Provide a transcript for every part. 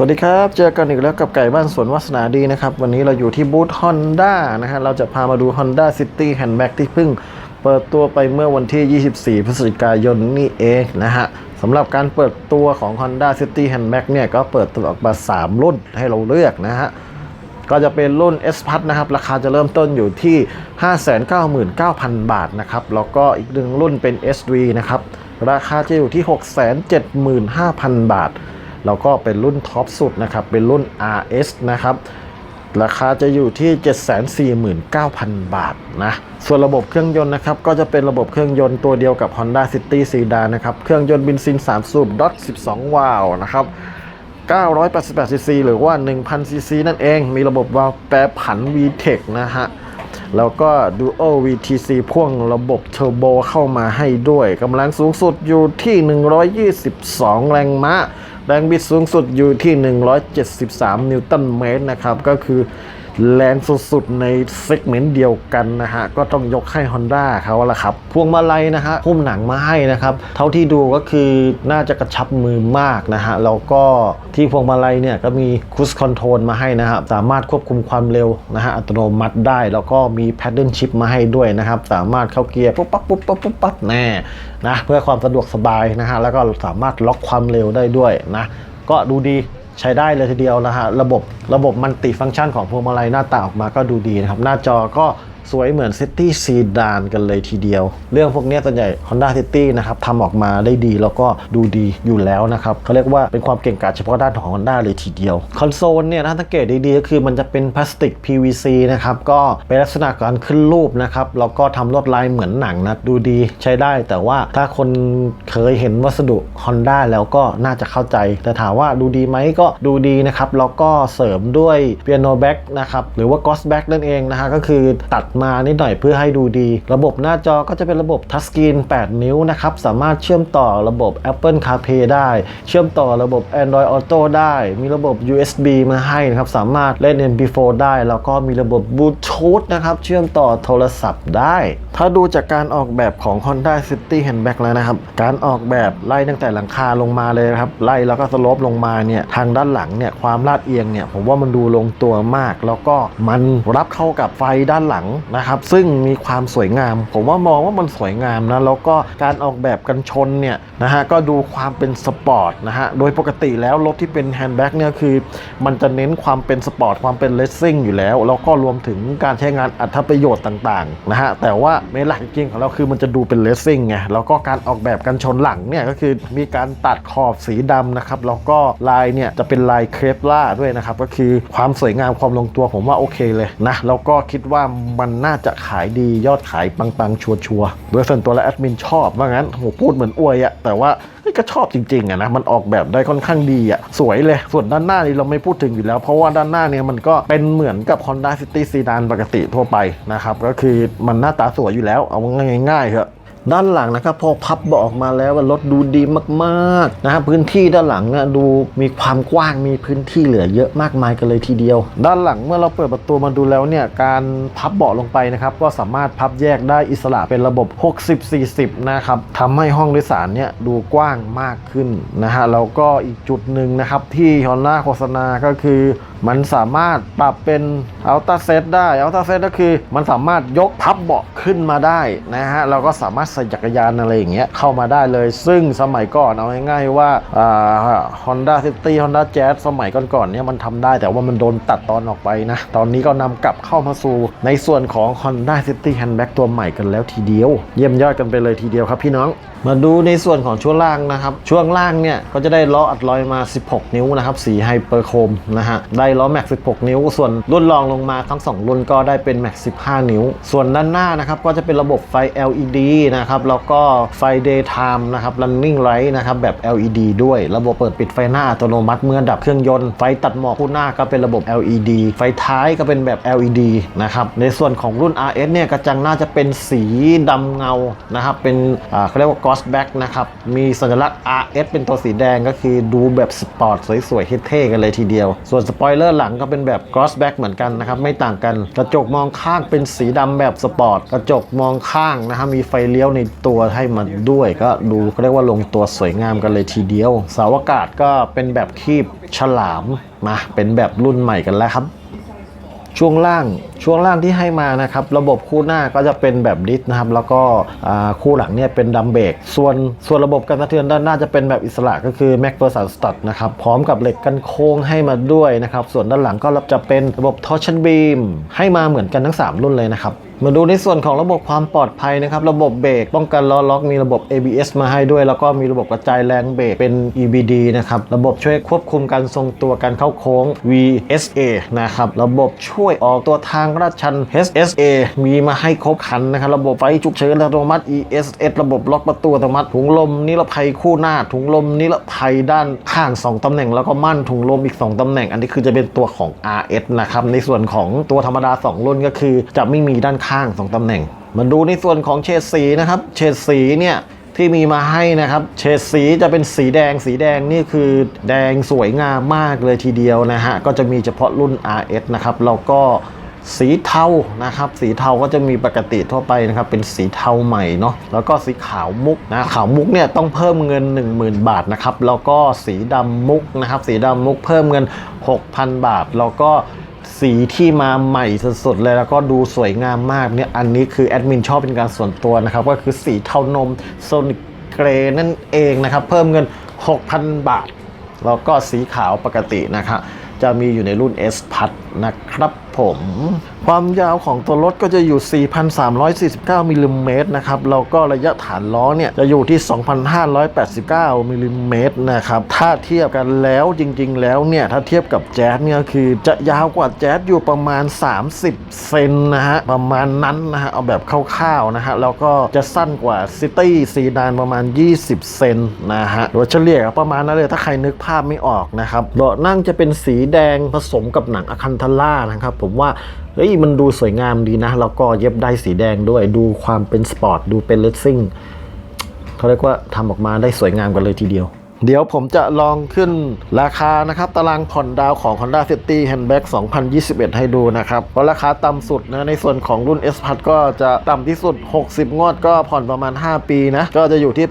สวัสดีครับ เจอกันอีกแล้วกับไก่บ้านสวนวาสนาดีนะครับ วันนี้เราอยู่ที่บูธ Honda นะฮะเราจะพามาดู Honda City Handbag ที่เพิ่งเปิดตัวไปเมื่อวันที่ 24 พฤศจิกายนนี่เองนะฮะสำหรับการเปิดตัวของ Honda City Handbag เนี่ยก็เปิดตัวออกมา 3 รุ่นให้เราเลือกนะฮะก็จะเป็นรุ่น S p a s นะครับ ราคาจะเริ่มต้นอยู่ที่ 599,000 บาทนะครับ แล้วก็อีกหนึ่งรุ่นเป็น SV นะครับ ราคาจะอยู่ที่ 675,000 บาท แล้วก็เป็นรุ่นท็อปสุดนะครับ เป็นรุ่น RS นะครับ ราคาจะอยู่ที่ 749,000 บาทนะ ส่วนระบบเครื่องยนต์นะครับ ก็จะเป็นระบบเครื่องยนต์ตัวเดียวกับ Honda City Sedan นะครับ เครื่องยนต์เบนซิน 3 สูบดอท12 วาล์วนะครับ988ซีซีหรือว่า 1,000ซีซีนั่นเอง มีระบบวาล์วแปรผัน VTEC นะฮะ แล้วก็ Dual VTC พ่วงระบบเทอร์โบเข้ามาให้ด้วย กำลังสูงสุดอยู่ที่ 122 แรงม้า แรงบิดสูงสุดอยู่ที่ 173 นิวตันเมตรนะครับ ก็คือ แรงสุดๆ ในเซกเมนต์เดียวกันนะฮะ ก็ต้องยกให้ Honda เขาละครับ พวงมาลัยนะฮะหุ้มหนังมาให้นะครับ เท่าที่ดูก็คือน่าจะกระชับมือมากนะฮะ แล้วก็ที่พวงมาลัยเนี่ยก็มีคูสคอนโทรลมาให้นะครับ สามารถควบคุมความเร็วนะฮะอัตโนมัติได้ แล้วก็มีแพดเดิลชิพมาให้ด้วยนะครับ สามารถเข้าเกียร์ปุ๊บปั๊บปุ๊บปั๊บปุ๊บปั๊บแน่นะเพื่อความสะดวกสบายนะฮะแล้วก็สามารถล็อกความเร็วได้ด้วยนะก็ดูดี ใช้ได้เลยทีเดียวนะฮะระบบระบบมันติฟังก์ชันของพวงมาลัยหน้าตาออกมาก็ดูดีนะครับ หน้าจอก็ สวยเหมือน City Sedan กันเลยทีเดียว เรื่องพวกนี้ส่วนใหญ่ Honda City นะครับทำออกมาได้ดีแล้วก็ดูดีอยู่แล้วนะครับเขาเรียกว่าเป็นความเก่งกาจเฉพาะด้านของ Honda เลยทีเดียว คอนโซลเนี่ยถ้าสังเกตดีๆก็คือมันจะเป็นพลาสติก PVC นะครับก็เป็นลักษณะการขึ้นรูปนะครับแล้วก็ทำลวดลายเหมือนหนังนะดูดีใช้ได้ แต่ว่าถ้าคนเคยเห็นวัสดุ Honda แล้วก็น่าจะเข้าใจ แต่ถามว่าดูดีไหมก็ดูดีนะครับแล้วก็เสริมด้วยเปียโนแบ็กนะครับหรือว่า Ghost Back นั่นเองนะฮะก็คือตัดมานิดหน่อยเพื่อให้ดูดี ระบบหน้าจอก็จะเป็นระบบทัชสกรีน 8 นิ้วนะครับ สามารถเชื่อมต่อระบบ Apple CarPlay ได้ เชื่อมต่อระบบ Android Auto ได้ มีระบบ USB มาให้นะครับ สามารถเล่น MP4 ได้ แล้วก็มีระบบบลูทูธนะครับ เชื่อมต่อโทรศัพท์ได้ ถ้าดูจากการออกแบบของ Honda City Handbag แล้วนะครับ การออกแบบไล่ตั้งแต่หลังคาลงมาเลยนะครับ ไล่แล้วก็สโลปลงมาเนี่ย ทางด้านหลังเนี่ย ความลาดเอียงเนี่ย ผมว่ามันดูลงตัวมาก แล้วก็มันรับเข้ากับไฟด้านหลังนะครับซึ่งมีความสวยงาม ผมว่ามองว่ามันสวยงามนะแล้วก็การออกแบบกันชนเนี่ยนะฮะก็ดูความเป็นสปอร์ตนะฮะโดยปกติแล้วรถที่เป็นแฮนด์แบ็กเนี่ยคือ มันจะเน้นความเป็นสปอร์ตความเป็นเลสซิ่งอยู่แล้ว แล้วก็รวมถึงการใช้งานอัตประโยชน์ต่างๆนะฮะแต่ว่าเมนหลักจริงของเราคือมันจะดูเป็นเลสซิ่งไงแล้วก็การออกแบบกันชนหลังเนี่ยก็คือมีการตัดขอบสีดำนะครับแล้วก็ลายเนี่ยจะเป็นลายเครปล่าด้วยนะครับก็คือความสวยงามความลงตัวผมว่าโอเคเลยนะแล้วก็คิดว่ามันน่าจะขายดียอดขายปังๆ ชัวร์ๆโดยส่วนตัวและแอดมินชอบว่างั้นโหพูดเหมือนอวยอะแต่ว่าก็ชอบจริงๆอะนะมันออกแบบได้ค่อนข้างดีอะสวยเลย ส่วนด้านหน้านี่เราไม่พูดถึงอยู่แล้ว เพราะว่าด้านหน้าเนี่ยมันก็เป็นเหมือนกับ Honda City Sedan ปกติทั่วไปนะครับก็คือมันหน้าตาสวยอยู่แล้วเอาง่ายๆเถอะ ด้านหลังนะครับพอพับเบาะออกมาแล้วว่ารถดูดีมากๆนะครับพื้นที่ด้านหลังนะดูมีความกว้างมีพื้นที่เหลือเยอะมากมายกันเลยทีเดียว ด้านหลังเมื่อเราเปิดประตูมาดูแล้วเนี่ยการพับเบาะลงไปนะครับก็สามารถพับแยกได้อิสระเป็นระบบ 60-40 นะครับทำให้ห้องโดยสารเนี่ยดูกว้างมากขึ้นนะฮะแล้วก็อีกจุดหนึ่งนะครับที่ Honda โฆษณาก็คือมันสามารถปรับเป็นอัลต้าเซตได้อัลต้าเซตก็คือ มันสามารถยกพับเบาะขึ้นมาได้นะฮะเราก็สามารถใส่จักรยานอะไรอย่างเงี้ยเข้ามาได้เลย ซึ่งสมัยก่อนเอาง่ายๆว่าฮอ่า Honda City Honda Jazz สมัยก่อนๆเนี่ยมันทำได้ แต่ว่ามันโดนตัดตอนออกไปนะ ตอนนี้ก็นำกลับเข้ามาสู่ ในส่วนของ Honda City Handback ตัวใหม่กันแล้วทีเดียว เยี่ยมยอดกันไปเลยทีเดียวครับพี่น้องมาดูในส่วนของช่วงล่างนะครับ ช่วงล่างเนี่ยก็จะได้ล้ออัดลอยมา 16 นิ้วนะครับสีไฮเปอร์โคมนะฮะได้ล้อแม็ก16 นิ้ว ส่วนรุ่นรองลงมาทั้ง 2 รุ่นก็ได้เป็นแม็ก15 นิ้ว ส่วนด้านหน้านะครับก็จะเป็นระบบไฟ LED นะครับแล้วก็ไฟ daytime นะครับ running light นะครับแบบ LED ด้วย ระบบเปิดปิดไฟหน้าอัตโนมัติเมื่อดับเครื่องยนต์ไฟตัดหมอกคู่หน้าก็เป็นระบบ LED ไฟท้ายก็เป็นแบบ LED นะครับในส่วนของรุ่น RS เนี่ยกระจังหน้าจะเป็นสีดำเงานะครับเป็นเขาเรียกว่า Ghost Back นะครับมีสัญลักษณ์ RS เป็นตัวสีแดงก็คือดูแบบสปอร์ตสวยๆเท่ๆกันเลยทีเดียว ส่วนสปอยเลอร์หลังก็เป็นแบบ crossback เหมือนกันนะครับไม่ต่างกัน กระจกมองข้างเป็นสีดำแบบสปอร์ตกระจกมองข้างนะครับมีไฟเลี้ยวในตัวให้มาด้วย ก็ดูเขาเรียกว่าลงตัวสวยงามกันเลยทีเดียว สาอากาศก็เป็นแบบคีบฉลามมาเป็นแบบรุ่นใหม่กันแล้วครับ ช่วงล่างช่วงล่างที่ให้มานะครับ ระบบคู่หน้าก็จะเป็นแบบดิสนะครับ แล้วก็คู่หลังเนี่ยเป็นดัมเบรกส่วนส่วนระบบการสะเทือนด้านหน้าจะเป็นแบบอิสระก็คือ Mac p e r s o n Stud นะครับพร้อมกับเหล็กกันโค้งให้มาด้วยนะครับ ส่วนด้านหลังก็จะเป็นระบบทอร์ชันบีมให้มาเหมือนกันทั้ง 3 รุ่นเลยนะครับ มาดูในส่วนของระบบความปลอดภัยนะครับ ระบบเบรกป้องกันล้อล็อกมีระบบ ABS มาให้ด้วย แล้วก็มีระบบกระจายแรงเบรกเป็น EBD นะครับ ระบบช่วยควบคุมการทรงตัวการเข้าโค้ง VSA นะครับ ระบบช่วยออกตัวทางลาดชัน HSA มีมาให้ครบครันนะครับ ระบบไฟฉุกเฉินอัตโนมัติ ESS ระบบล็อกประตูอัตโนมัติถุงลมนิรภัยคู่หน้าถุงลมนิรภัยด้านข้าง 2ตำแหน่ง แล้วก็มั่นถุงลมอีก 2ตำแหน่ง อันนี้คือจะเป็นตัวของ RS นะครับ ในส่วนของตัวธรรมดา 2 รุ่นก็คือ จะไม่มีด้านข้างข้าง 2ตำแหน่ง มาดูในส่วนของเฉดสีนะครับเฉดสีเนี่ยที่มีมาให้นะครับ เฉดสีจะเป็นสีแดงสีแดงนี่คือแดงสวยงามมากเลยทีเดียวนะฮะก็จะมีเฉพาะรุ่น RS นะครับแล้วก็สีเทานะครับ สีเทาก็จะมีปกติทั่วไปนะครับ เป็นสีเทาใหม่เนาะแล้วก็สีขาวมุกนะขาวมุกเนี่ยต้องเพิ่มเงิน 10,000 บาทนะครับ แล้วก็สีดำมุกนะครับ สีดำมุกเพิ่มเงิน 6,000 บาท แล้วก็ สีที่มาใหม่สดๆเลยแล้วก็ดูสวยงามมากเนี่ยอันนี้คือแอดมินชอบเป็นการส่วนตัวนะครับ ก็คือสีเทานมโซนิกเกรนั่นเองนะครับ เพิ่มเงิน 6,000 บาท แล้วก็สีขาวปกตินะครับจะมีอยู่ในรุ่น S พัด นะครับผมความยาวของตัวรถก็จะอยู่ 4,349มิลลิเมตรนะครับ แล้วก็ระยะฐานล้อเนี่ยจะอยู่ที่ 2,589มิลลิเมตรนะครับ ถ้าเทียบกันแล้วจริง ๆ แล้วเนี่ย ถ้าเทียบกับแจ๊สเนี่ยคือจะยาวกว่าแจ๊สอยู่ประมาณ 30 เซนนะฮะ ประมาณนั้นนะฮะ เอาแบบคร่าวๆนะฮะ แล้วก็จะสั้นกว่าซิตี้ซีดานประมาณ 20 เซนนะฮะ โดยเฉลี่ยก็ประมาณนั้นเลย ถ้าใครนึกภาพไม่ออกนะครับเบาะนั่งจะเป็นสีแดงผสมกับหนังอะคันทาล่านะครับ ผมว่าเฮ้ยมันดูสวยงามดีนะ แล้วก็เย็บได้สีแดงด้วย ดูความเป็นสปอร์ต ดูเป็นเลสซิ่งเขาเรียกว่าทำออกมาได้สวยงามกันเลยทีเดียว เดี๋ยวผมจะลองขึ้นราคานะครับตารางผ่อนดาวของ Honda City Handback 2021 ให้ดูนะครับเพราะราคาต่ำสุดนะในส่วนของรุ่น S p a t ก็จะต่ำที่สุด 60 งวดก็ผ่อนประมาณ 5 ปีนะ ก็จะอยู่ที่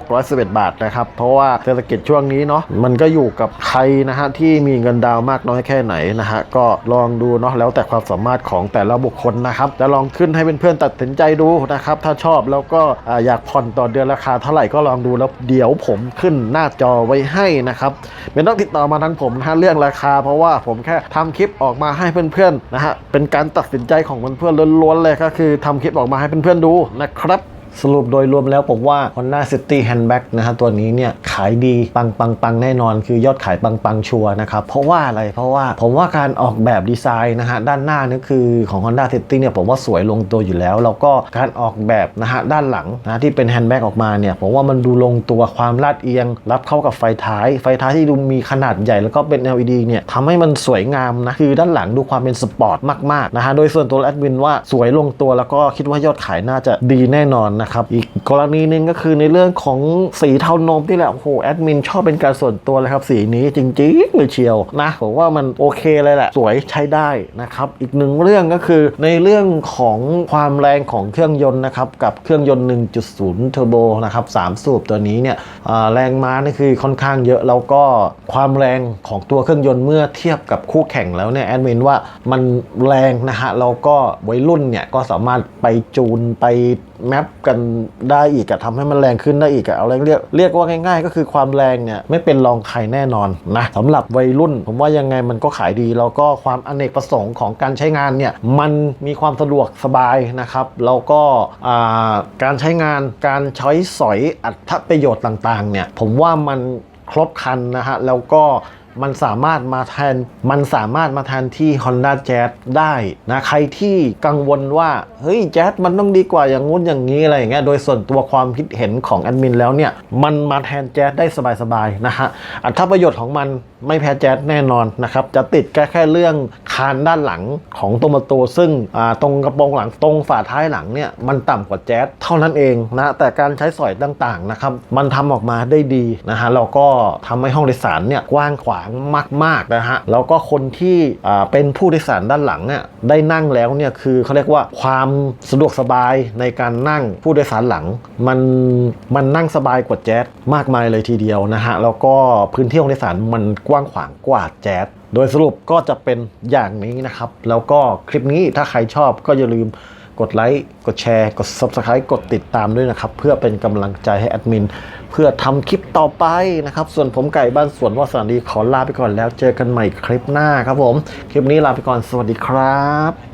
8,611 บาทนะครับ เพราะว่าเศรษฐกิจช่วงนี้เนาะมันก็อยู่กับใครนะฮะที่มีเงินดาวน์มากน้อยแค่ไหนนะฮะก็ลองดูเนาะแล้วแต่ความสามารถของแต่ละบุคคลนะครับจะลองขึ้นให้เพื่อนๆตัดสินใจดูนะครับถ้าชอบแล้วก็อยากผ่อนต่อเดือนราคาเท่าไหร่ก็ลองดูแล้วเดี๋ยวผมขึ้นหน้าจอไว้ให้นะครับไม่ต้องติดต่อมาทางผมนะฮะเรื่องราคา เพราะว่าผมแค่ทำคลิปออกมาให้เพื่อนๆนะฮะเป็นการตัดสินใจของเพื่อนๆล้วนๆเลยก็คือทำคลิปออกมาให้เพื่อนๆดูนะครับ สรุปโดยรวมแล้วผมว่า Honda City Handbag นะฮะตัวนี้เนี่ยขายดีปังปังปังแน่นอน คือยอดขายปังปังชัวนะครับ เพราะว่าอะไรเพราะว่าผมว่าการออกแบบดีไซน์นะฮะด้านหน้านี่คือของ Honda City เนี่ยผมว่าสวยลงตัวอยู่แล้ว แล้วก็การออกแบบนะฮะด้านหลังนะที่เป็นแฮนด์แบ็กออกมาเนี่ยผมว่ามันดูลงตัวความลาดเอียง รับเข้ากับไฟท้าย ไฟท้ายที่ดูมีขนาดใหญ่แล้วก็เป็น LED เนี่ยทำให้มันสวยงามนะคือด้านหลังดูความเป็นสปอร์ตมากๆนะฮะโดยส่วนตัวแอดมินว่าสวยลงตัวแล้วก็คิดว่ายอดขายน่าจะดีแน่นอนนะนะครับอีกกรณีหนึ่งก็คือในเรื่องของสีเทานมที่แหละโอ้โหแอดมินชอบเป็นการส่วนตัวเลยครับสีนี้จริงๆเลยเชียวนะผมว่ามันโอเคเลยแหละ สวยใช้ได้นะครับอีกหนึ่งเรื่องก็คือในเรื่องของความแรงของเครื่องยนต์นะครับกับเครื่องยนต์ 1.0 เทอร์โบนะครับ3สูบตัวนี้เนี่ยแรงม้านี่คือค่อนข้างเยอะแล้วก็ความแรงของตัวเครื่องยนต์เมื่อเทียบกับคู่แข่งแล้วเนี่ยแอดมินว่ามันแรงนะฮะแล้วก็วัยรุ่นเนี่ยก็สามารถไปจูนไป แมปกันได้อีกอะทำให้มันแรงขึ้นได้อีกอะเอาเรียกเรียกเรียกว่าง่าย ๆ ก็คือความแรงเนี่ยไม่เป็นรองใครแน่นอนนะสำหรับวัยรุ่น ผมว่ายังไงมันก็ขายดี แล้วก็ความอเนกประสงค์ของการใช้งานเนี่ยมันมีความสะดวกสบายนะครับแล้วก็การใช้งานการใช้สอยอัตประโยชน์ต่างๆเนี่ยผมว่ามันครบครันนะฮะแล้วก็ มันสามารถมาแทน มันสามารถมาแทนที่ Honda Jazz ได้นะใครที่กังวลว่า เฮ้ย Jazz มันต้องดีกว่าอย่างงู้นอย่างนี้อะไรอย่างเงี้ยโดยส่วนตัวความคิดเห็นของแอดมินแล้วเนี่ย มันมาแทน Jazz ได้สบายๆนะฮะอัตราประโยชน์ของมันไม่แพ้ Jazz แน่นอนนะครับ จะติดแค่แค่เรื่องคานด้านหลังของตัวมาตัวซึ่งตรงกระโปรงหลังตรงฝาท้ายหลังเนี่ยมันต่ำกว่า Jazz เท่านั้นเองนะแต่การใช้สอยต่างๆนะครับมันทำออกมาได้ดีนะฮะแล้วก็ทำให้ห้องโดยสารเนี่ยกว้างขวางมากๆนะฮะแล้วก็คนที่เป็นผู้โดยสารด้านหลังเนี่ยได้นั่งแล้วเนี่ยคือเขาเรียกว่าความสะดวกสบายในการนั่งผู้โดยสารหลัง มันมันนั่งสบายกว่าแจ๊สมากมายเลยทีเดียวนะฮะแล้วก็พื้นที่ห้องโดยสารมันกว้างขวางกว่าแจ๊สโดยสรุปก็จะเป็นอย่างนี้นะครับ แล้วก็คลิปนี้ถ้าใครชอบก็อย่าลืมกดไลค์กดแชร์ กด Subscribe กดติดตามด้วยนะครับ เพื่อเป็นกำลังใจให้แอดมิน เพื่อทำคลิปต่อไปนะครับ ส่วนผมไก่บ้านสวนวาสนาดีขอลาไปก่อนแล้วเจอกันใหม่คลิปหน้าครับผม คลิปนี้ลาไปก่อนสวัสดีครับ